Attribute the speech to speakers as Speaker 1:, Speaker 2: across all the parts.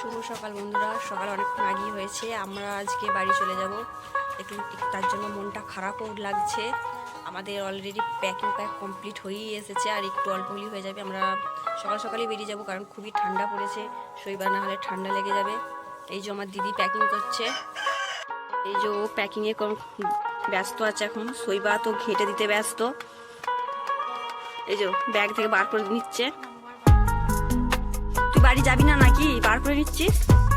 Speaker 1: শুভ সকাল বন্ধুরা। সকাল অনেকক্ষণ আগেই হয়েছে। আমরা আজকে বাড়ি চলে যাব। একটু তার জন্য মনটা খারাপও লাগছে। আমাদের অলরেডি প্যাকিং প্যাক কমপ্লিট হয়েই এসেছে আর একটু অল্পগুলি হয়ে যাবে। আমরা সকাল সকালেই বেরিয়ে যাব কারণ খুবই ঠান্ডা পড়েছে। শৈবার না হলে ঠান্ডা লেগে যাবে। এই যে আমার দিদি প্যাকিং করছে। এই যে ও প্যাকিংয়ে ব্যস্ত আছে এখন। শৈবা তো ঘেঁটে দিতে ব্যস্ত। এই যে ব্যাগ থেকে বার করে নিচ্ছে। তুই বাড়ি যাবি না নাকি? বার করে নিচ্ছিস?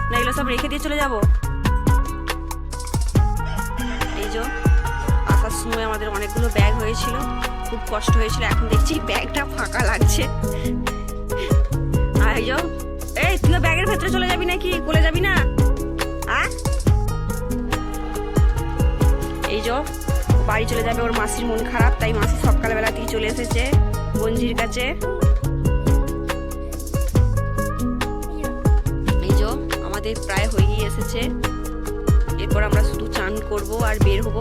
Speaker 1: না এগুলো সব রেখে দিয়ে চলে যাব? এই যে, আসার সময় আমাদের অনেকগুলো ব্যাগ হয়েছিল। খুব কষ্ট হয়েছিল, এখন দেখছি ব্যাগটা ফাঁকা লাগছে। আর এই এই, তুইও ব্যাগের ভেতরে চলে যাবি নাকি? কোলে যাবি না? এই যে, বাড়ি চলে যাবে, ওর মাসির মন খারাপ, তাই মাসি সকালবেলাতেই চলে এসেছে গঞ্জির কাছে। আমাদের প্রায় হয়েই এসেছে। এরপর আমরা শুধু চান করব আর বের হব।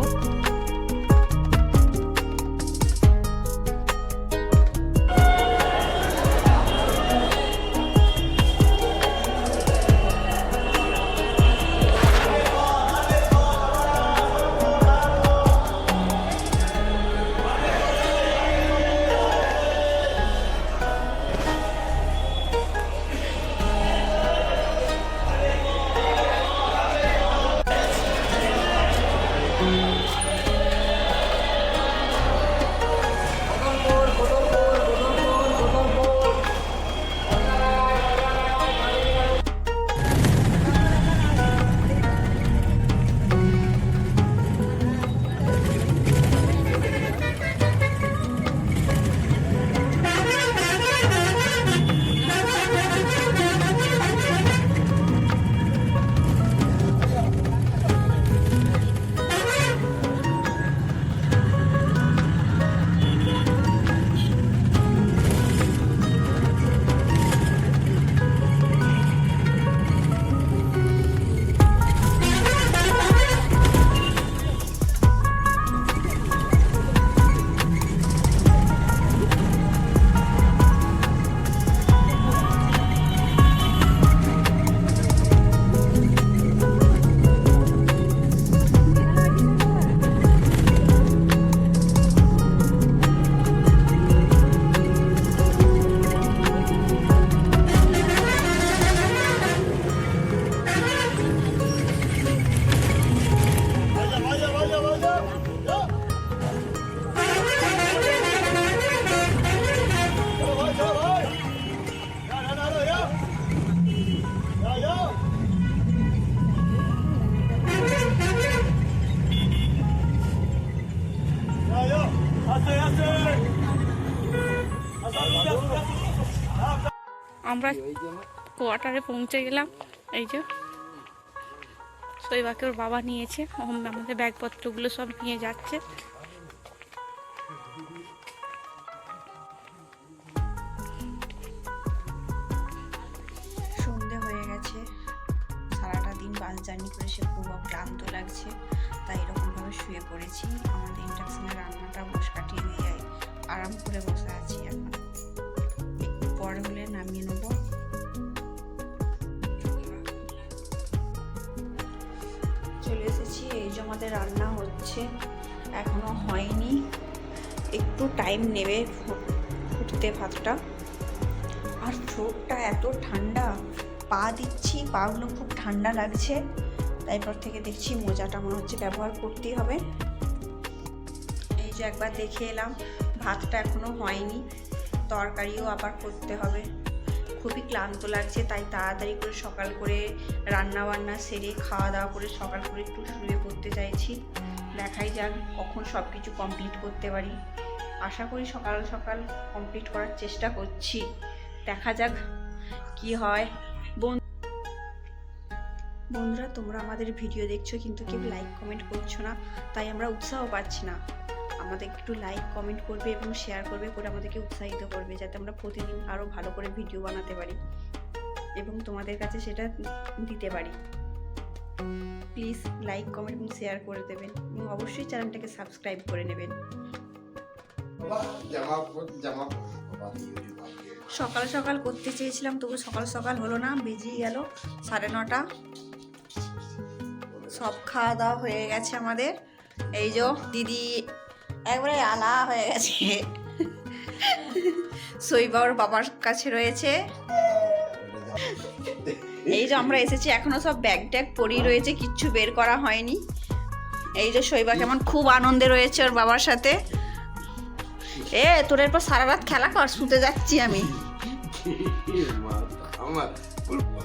Speaker 2: আমরা কোয়ার্টারে পৌঁছে গেলাম। এই যে। শৈবাকে ওর বাবা নিয়েছে। আম- আমাদের ব্যাগপত্রগুলো সব নিয়ে যাচ্ছে।
Speaker 1: সন্ধে হয়ে গেছে। সারাটা দিন বাস জার্নি করে সে খুব ক্লান্ত লাগছে। তাই এরকমভাবে শুয়ে পড়েছি। আমাদের ইন্ডাকশনের রান্নাটা বস কাটিয়ে দিয়ে আরাম করে বসে আছি এখন। পরে হলে নামিয়ে নেব। চলে এসেছি, এই যে আমাদের রান্না হচ্ছে, এখনও হয়নি। একটু টাইম নেবে ফুটতে ভাতটা। আর চোখটা এত ঠান্ডা, পা দিচ্ছি, পাগুলো খুব ঠান্ডা লাগছে। তারপর থেকে দেখছি মোজাটা মনে হচ্ছে ব্যবহার করতেই হবে। এই যে একবার দেখে এলাম, ভাতটা এখনও হয়নি। তরকারিও আবার করতে হবে। খুবই ক্লান্ত লাগছে, তাই তাড়াতাড়ি করে সকাল করে রান্না বান্না সেরে খাওয়া দাওয়া করে সকাল করে একটু শুয়ে পড়তে চাইছি। দেখাই যাক কখন সব কিছু কমপ্লিট করতে পারি। আশা করি সকাল সকাল কমপ্লিট করার চেষ্টা করছি। দেখা যাক কি হয়। বন- বন্ধুরা, তোমরা আমাদের ভিডিও দেখছ, কিন্তু কেউ লাইক কমেন্ট করছ না, তাই আমরা উৎসাহ পাচ্ছি না। আমাদের একটু লাইক কমেন্ট করবে এবং শেয়ার করবে করে আমাদেরকে উৎসাহিত করবে যাতে আমরা প্রতিদিন আরও ভালো করে ভিডিও বানাতে পারি এবং তোমাদের কাছে সেটা দিতে পারি। প্লিজ লাইক কমেন্ট এবং শেয়ার করে দেবেন এবং অবশ্যই চ্যানেলটাকে সাবস্ক্রাইব করে নেবেন। সকাল সকাল করতে চেয়েছিলাম তবু সকাল সকাল হলো না বেজিয়ে গেল সাড়ে নটা। সব খাওয়া দাওয়া হয়ে গেছে আমাদের। এই যে দিদি একবারে আলা হয়ে গেছে। সইবাওর বাবার কাছে রয়েছে। এই যে আমরা এসেছি এখনও সব ব্যাগ ট্যাগ পড়েই রয়েছে কিচ্ছু বের করা হয়নি। এই যে শৈবা কেমন খুব আনন্দে রয়েছে ওর বাবার সাথে। এ তোর এরপর সারা রাত খেলা কর শুতে যাচ্ছি আমি।
Speaker 3: আমার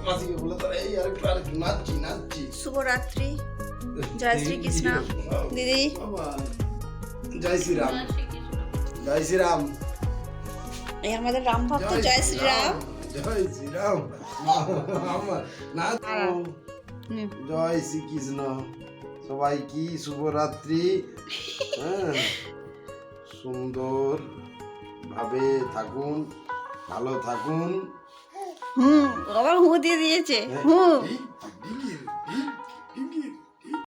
Speaker 3: মাসিকে বলে তারা এই আর একটু আর একটু নাচছি নাচছি
Speaker 1: শুভরাত্রি। জয় শ্রীকৃষ্ণ। দিদি।
Speaker 3: বাবা জয় শ্রীরাম জয় শ্রীরাম
Speaker 1: এই আমাদের রাম ভক্ত জয় শ্রীরাম
Speaker 3: জয় শ্রীরাম
Speaker 1: হুম।
Speaker 3: জয় শ্রীকৃষ্ণ। সবাই কি শুভরাত্রি? হ্যাঁ। সুন্দর ভাবে থাকুন ভালো থাকুন।
Speaker 1: হুম আবার হু দিয়ে দিয়েছে। হুম।
Speaker 3: এই